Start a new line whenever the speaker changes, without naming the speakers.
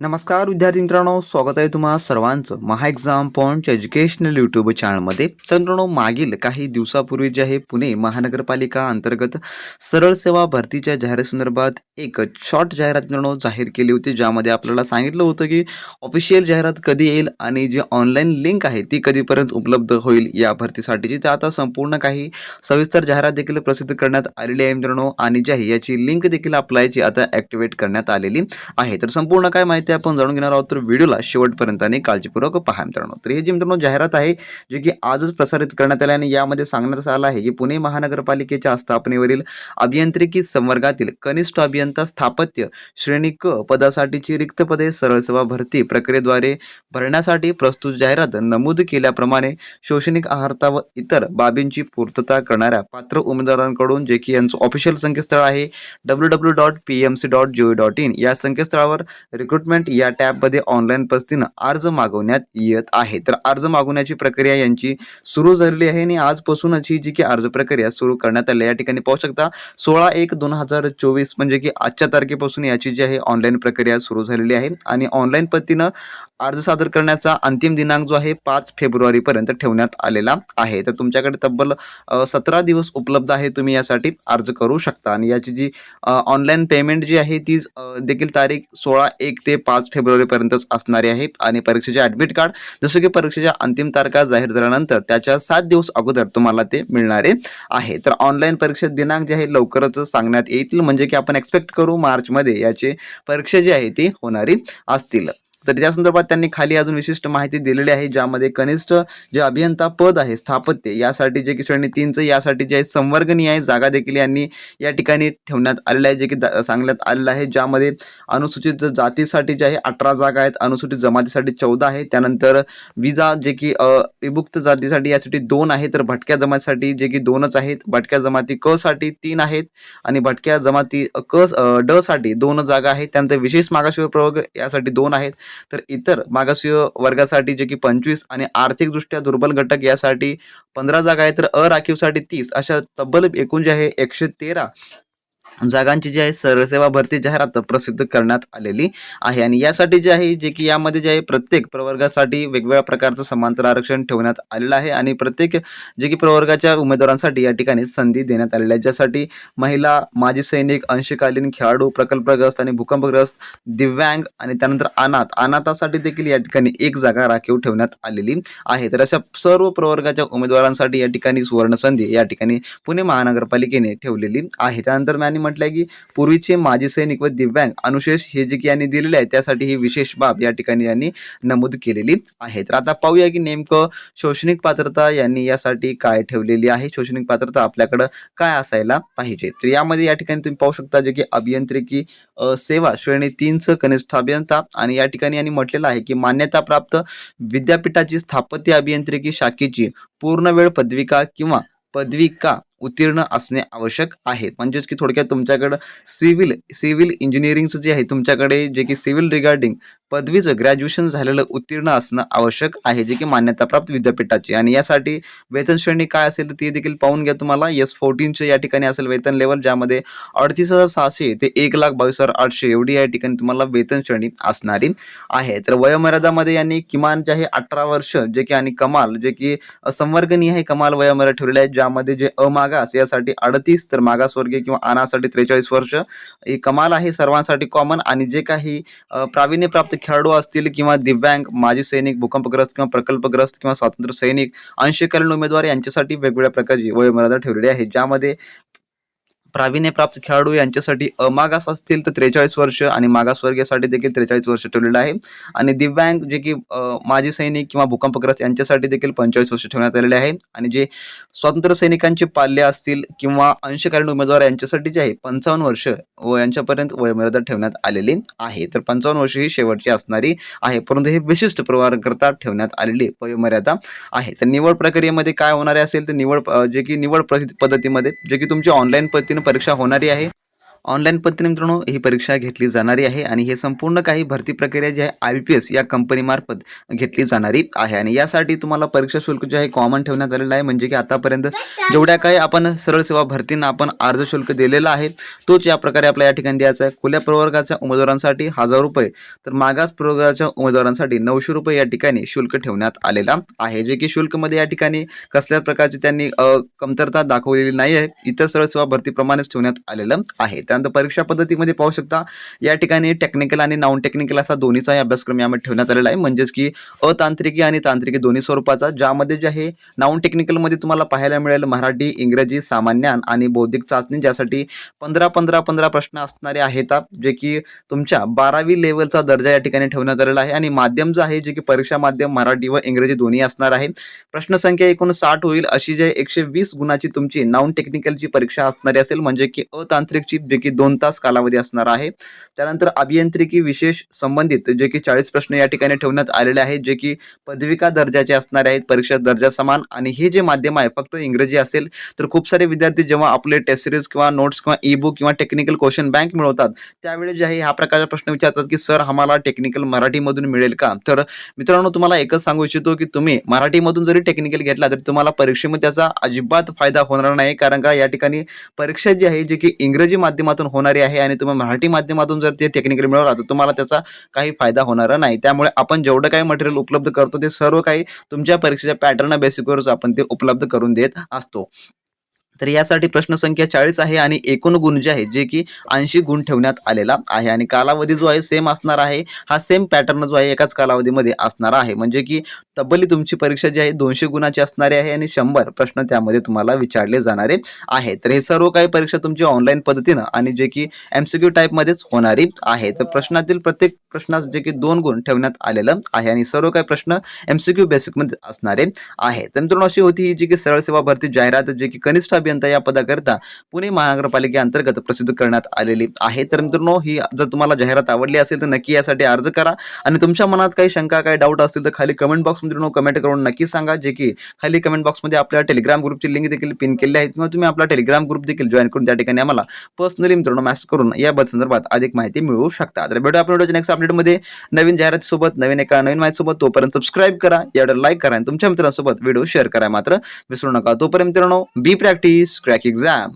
नमस्कार विद्यार्थी मित्रांनो. स्वागत आहे तुम्हा सर्वांचं Maha exam point educational YouTube चॅनलमध्ये तर मित्रांनो मागील काही दिवसापूर्वी जे आहे पुणे महानगरपालिका अंतर्गत सरळ सेवा भरतीच्या जाहिरातीसंदर्भात एक शॉर्ट जाहिरात मित्रांनो जाहीर केली होती ज्यामध्ये आपल्याला सांगितलं होतं की ऑफिशियल जाहिरात कधी येईल आणि जी ऑनलाईन लिंक आहे ती कधीपर्यंत उपलब्ध होईल या भरतीसाठीची. तर आता संपूर्ण काही सविस्तर जाहिरात देखील प्रसिद्ध करण्यात आलेली आहे मित्रांनो आणि जी आहे याची लिंक देखील अप्लायची आता ॲक्टिवेट करण्यात आलेली आहे. तर संपूर्ण काय माहिती ते आपण जाणून घेणार आहोत तर व्हिडिओला शेवटपर्यंत आणि काळजीपूर्वक पहा मित्रांनो. तर हे जी मित्रांनो जाहिरात आहे जी की आजच प्रसारित करण्यात आली आणि यामध्ये सांगण्यात आलं आहे की पुणे महानगरपालिकेच्या स्थापनेवरील अभियांत्रिकी संवर्गातील कनिष्ठ अभियंता स्थापत्य श्रेणी क पदासाठीची रिक्त पदे सरळ सेवा भरती प्रक्रियेद्वारे भरण्यासाठी प्रस्तुत जाहिरात नमूद केल्याप्रमाणे शैक्षणिक आहारता व इतर बाबींची पूर्तता करणाऱ्या पात्र उमेदवारांकडून जे की यांचं ऑफिशियल संकेतस्थळ आहे W W dot P M C dot G dot in या संकेतस्थळावर रिक्रुटमेंट या टॅबमध्ये ऑनलाईन पद्धतीनं अर्ज मागवण्यात येत आहे. तर अर्ज मागवण्याची प्रक्रिया यांची सुरू झालेली आहे आणि आजपासूनच ही जी की अर्ज प्रक्रिया सुरू करण्यात आली या ठिकाणी पाहू शकता सोळा एक दोन हजार चोवीस म्हणजे की आजच्या तारखेपासून याची जी आहे ऑनलाईन प्रक्रिया सुरू झालेली आहे आणि ऑनलाईन पद्धतीनं अर्ज सादर करण्याचा अंतिम दिनांक जो आहे पाच फेब्रुवारीपर्यंत ठेवण्यात आलेला आहे. तर तुमच्याकडे तब्बल सतरा दिवस उपलब्ध आहे तुम्ही यासाठी अर्ज करू शकता. आणि याची जी ऑनलाईन पेमेंट जी आहे ती देखील तारीख सोळा एक ते पाच फेब्रुवारीपर्यंतच असणारी आहे आणि परीक्षेचे ॲडमिट कार्ड जसं की परीक्षेच्या अंतिम तारखा जाहीर झाल्यानंतर त्याच्या सात दिवस अगोदर तुम्हाला ते मिळणारे आहे. तर ऑनलाईन परीक्षा दिनांक जे आहे लवकरच सांगण्यात येतील. म्हणजे की आपण एक्सपेक्ट करू मार्चमध्ये याची परीक्षा जी आहे ती होणारी असतील. तर त्या संदर्भात त्यांनी खाली अजून विशिष्ट माहिती दिलेली आहे ज्यामध्ये कनिष्ठ जे अभियंता पद आहे स्थापत्य यासाठी जे की श्रेणी तीनचं यासाठी जे आहे संवर्गनीय आहे जागा देखील यांनी या ठिकाणी ठेवण्यात आलेलं आहे जे की सांगण्यात आलेलं आहे ज्यामध्ये अनुसूचित जातीसाठी जे आहे अठरा जागा आहेत अनुसूचित जमातीसाठी चौदा आहे त्यानंतर विजा जे की विभुक्त जातीसाठी यासाठी दोन आहे तर भटक्या जमातीसाठी जे की दोनच आहेत भटक्या जमाती क साठी तीन आहेत आणि भटक्या जमाती क ड साठी दोन जागा आहेत त्यानंतर विशेष मागासवर्ग प्रवर्ग यासाठी दोन आहेत तर इतर मागासवर्गीय वर्गासाठी जे की पंचवीस आणि आर्थिकदृष्ट्या दुर्बल घटक यासाठी पंधरा जागा आहे तर अराखीवसाठी तीस. अशा तब्बल एकूण जे आहे एकशे तेरा. जागांची जी आहे सरसेवा भरती जाहिरात प्रसिद्ध करण्यात आलेली आहे. आणि यासाठी जे आहे जे की यामध्ये जे आहे प्रत्येक प्रवर्गासाठी वेगवेगळ्या प्रकारचं समांतर आरक्षण ठेवण्यात आलेलं आहे. आणि प्रत्येक जे की प्रवर्गाच्या उमेदवारांसाठी या ठिकाणी संधी देण्यात आलेल्या आहे. ज्यासाठी महिला माजी सैनिक अंशकालीन खेळाडू प्रकल्पग्रस्त आणि भूकंपग्रस्त दिव्यांग आणि त्यानंतर अनाथ अनाथासाठी देखील या ठिकाणी एक जागा राखीव ठेवण्यात आलेली आहे. तर अशा सर्व प्रवर्गाच्या उमेदवारांसाठी या ठिकाणी सुवर्ण संधी या ठिकाणी पुणे महानगरपालिकेने ठेवलेली आहे. त्यानंतर म्हटलं म्हटलंय की पूर्वीचे माजी सैनिक व दिव्यांग अनुशेष हे जे की यांनी दिलेले आहे त्यासाठी ही विशेष बाब या ठिकाणी यांनी नमूद केलेली आहे. तर आता पाहूया की नेमकं शैक्षणिक पात्रता यांनी यासाठी काय ठेवलेली आहे शैक्षणिक पात्रता आपल्याकडं काय असायला पाहिजे? तर यामध्ये या ठिकाणी तुम्ही पाहू शकता जे की अभियांत्रिकी सेवा श्रेणी तीनचं कनिष्ठ अभियंता आणि या ठिकाणी यांनी म्हटलेलं आहे की मान्यताप्राप्त विद्यापीठाची स्थापत्य अभियांत्रिकी शाखेची पूर्णवेळ पदविका किंवा पदविका उत्तीर्ण असणे आवश्यक आहे. म्हणजेच की थोडक्यात तुमच्याकडं सिव्हिल सिव्हिल इंजिनिअरिंगचं जे आहे तुमच्याकडे जे की सिव्हिल रिगार्डिंग पदवीचं ग्रॅज्युएशन झालेलं उत्तीर्ण असणं आवश्यक आहे जे की मान्यताप्राप्त विद्यापीठाची. आणि यासाठी वेतन श्रेणी काय असेल तर ती देखील पाहून घ्या तुम्हाला. एस फोर्टीनचे या ठिकाणी असेल वेतन लेवल ज्यामध्ये अडतीस हजार सहाशे ते एक लाख बावीस हजार आठशे एवढी या ठिकाणी तुम्हाला वेतन श्रेणी असणारी आहे. तर वयोमर्यादामध्ये यांनी किमान जे आहे अठरा वर्ष जे की आणि कमाल जे की संवर्गनीय आहे कमाल वयोमर्यादा ठेवलेले आहे ज्यामध्ये जे अमाग मागास यासाठी अडतीस तर मागासवर्गीय किंवा अनासाठी त्रेचाळीस वर्ष. ही कमाल आहे सर्वांसाठी कॉमन आणि जे काही प्रावीण्यप्राप्त खेळाडू असतील किंवा दिव्यांग माजी सैनिक भूकंपग्रस्त किंवा प्रकल्पग्रस्त किंवा स्वातंत्र्य सैनिक अंशकालीन उमेदवार यांच्यासाठी वेगवेगळ्या प्रकारची वयोमर्यादा ठेवलेली आहे. ज्यामध्ये प्रावीण्यप्राप्त खेळाडू यांच्यासाठी अमागास असतील तर त्रेचाळीस वर्ष आणि मागासवर्गीयसाठी देखील त्रेचाळीस वर्ष ठेवलेलं आहे. आणि दिव्यांग जे की माजी सैनिक किंवा भूकंपग्रस्त यांच्यासाठी देखील पंचेचाळीस वर्ष ठेवण्यात आलेले आहे. आणि जे स्वातंत्र्य सैनिकांचे पाल्य असतील किंवा अंशकालीन उमेदवार यांच्यासाठी जे आहे पंचावन्न वर्ष व यांच्यापर्यंत वयोमर्यादा ठेवण्यात आलेली आहे. तर पंचावन्न वर्ष ही शेवटची असणारी आहे. परंतु हे विशिष्ट प्रवारकरता ठेवण्यात आलेली वयमर्यादा आहे. तर निवड प्रक्रियेमध्ये काय होणारे असेल तर निवड जे की निवड पद्धतीमध्ये जे की तुमची ऑनलाईन पद्धतीने परीक्षा होणारी आहे. ऑनलाईन पद्धतीने मित्रांनो ही परीक्षा घेतली जाणारी आहे आणि हे संपूर्ण काही भरती प्रक्रिया जी आहे आय बी पी एस या कंपनीमार्फत घेतली जाणारी आहे. आणि यासाठी तुम्हाला परीक्षा शुल्क जे आहे कॉमन ठेवण्यात आलेलं आहे. म्हणजे की आतापर्यंत जेवढ्या काही आपण सरळ सेवा भरतींना आपण अर्ज शुल्क दिलेला आहे तोच या प्रकारे आपल्या या ठिकाणी द्यायचा आहे. खुल्या प्रवर्गाच्या उमेदवारांसाठी हजार रुपये तर मागास प्रवर्गाच्या उमेदवारांसाठी नऊशे रुपये या ठिकाणी शुल्क ठेवण्यात आलेला आहे. जे की शुल्कमध्ये या ठिकाणी कसल्याच प्रकारची त्यांनी कमतरता दाखवलेली नाही आहे इतर सरळ सेवा भरतीप्रमाणेच ठेवण्यात आलेलं आहे. त्यानंतर परीक्षा पद्धतीमध्ये पाहू शकता या ठिकाणी टेक्निकल आणि नॉन टेक्निकल असा दोन्हीचाही अभ्यासक्रम यामध्ये ठेवण्यात आलेला आहे. म्हणजेच की अतांत्रिकी आणि तांत्रिकी दोन्ही स्वरूपाचा ज्यामध्ये जे आहे नॉन टेक्निकलमध्ये तुम्हाला पाहायला मिळेल मराठी इंग्रजी सामान्य आणि बौद्धिक चाचणी ज्यासाठी पंधरा पंधरा पंधरा प्रश्न असणारे आहेत जे की तुमच्या बारावी लेवलचा दर्जा या ठिकाणी ठेवण्यात आलेला आहे. आणि माध्यम जे आहे जे की परीक्षा माध्यम मराठी व इंग्रजी दोन्ही असणार आहे. प्रश्न संख्या एकूण साठ होईल. अशी जे एकशे वीस गुणाची तुमची नॉन टेक्निकलची परीक्षा असणारी असेल म्हणजे की अतांत्रिकची जे की दोन तास कालावधी असणार आहे. त्यानंतर अभियांत्रिकी विशेष संबंधित जे की चाळीस प्रश्न या ठिकाणी ठेवण्यात आलेले आहेत जे की पदविका दर्जाचे असणारे आहेत परीक्षा दर्जा समान आणि हे जे माध्यम आहे फक्त इंग्रजी असेल तर खूप सारे विद्यार्थी जेव्हा आपले टेस्ट सिरीज किंवा नोट्स किंवा ई बुक किंवा टेक्निकल क्वेश्चन बँक मिळवतात त्यावेळी जे आहे ह्या प्रकारचा प्रश्न विचारतात की सर आम्हाला टेक्निकल मराठीमधून मिळेल का? तर मित्रांनो तुम्हाला एकच सांगू इच्छितो की तुम्ही मराठीमधून जरी टेक्निकल घेतला तरी तुम्हाला परीक्षेमध्ये त्याचा अजिबात फायदा होणार नाही कारण का या ठिकाणी परीक्षा जी आहे जी की इंग्रजी माध्यमातून होणारी आहे आणि तुम्ही मराठी माध्यमातून जर ते टेक्निकल मिळवला तर तुम्हाला त्याचा काही फायदा होणार नाही. त्यामुळे आपण जेवढं काही मटेरियल उपलब्ध करतो ते सर्व काही तुमच्या परीक्षेच्या पॅटर्न बेसिकवरच आपण ते उपलब्ध करून देत असतो. तर यासाठी प्रश्न संख्या चाळीस आहे आणि एकूण गुण जे आहे जे की ऐंशी गुण ठेवण्यात आलेला आहे. आणि कालावधी जो आहे सेम असणार आहे. हा सेम पॅटर्न जो आहे एकाच कालावधीमध्ये असणार आहे. म्हणजे की तब्बली तुमची परीक्षा जी आहे दोनशे गुणाची असणारी आहे आणि शंभर प्रश्न त्यामध्ये तुम्हाला विचारले जाणारे आहे तर हे सर्व काही परीक्षा तुमची ऑनलाईन पद्धतीनं आणि जे की एम सी क्यू टाईपमध्येच होणारी आहे तर प्रश्नातील प्रत्येक प्रश्नास जे की दोन गुण ठेवण्यात आलेलं आहे आणि सर्व काही प्रश्न एम सी क्यू बेसिकमध्ये असणारे आहे तर मित्रांनो अशी होती जी की सरळ सेवा भरती जाहिरात जे की कनिष्ठ अभियंता या पदाकरिता पुणे महानगरपालिकेअंतर्गत प्रसिद्ध करण्यात आलेली आहे. तर मित्रांनो ही जर तुम्हाला जाहिरात आवडली असेल तर नक्की यासाठी अर्ज करा. आणि तुमच्या मनात काही शंका काही डाऊट असतील तर खाली कमेंट बॉक्स मित्रांनो कमेंट करून नक्की सांगा जे की खाली कमेंट बॉक्समध्ये आपल्या टेलिग्राम ग्रुपची लिंक देखील पिन केली आहे. किंवा तुम्ही आपला टेलिग्राम ग्रुप देखील जॉईन करून त्या ठिकाणी आम्हाला पर्सनली मित्रांनो मॅसेज करून या संदर्भात अधिक माहिती मिळवू शकता. तर भेटू आपण नेक्स्ट अपडेटमध्ये नवीन जाहिरातीसोबत नवीन एका नवीन माहितीसोबत तोपर्यंत सबस्क्राईब करा. यावर लाईक करा आणि तुमच्या मित्रांसोबत व्हिडिओ शेअर करा. मात्र विसरू नका. तोपर्यंत मित्रांनो बी प्रॅक्टिस क्रॅक एक्झाम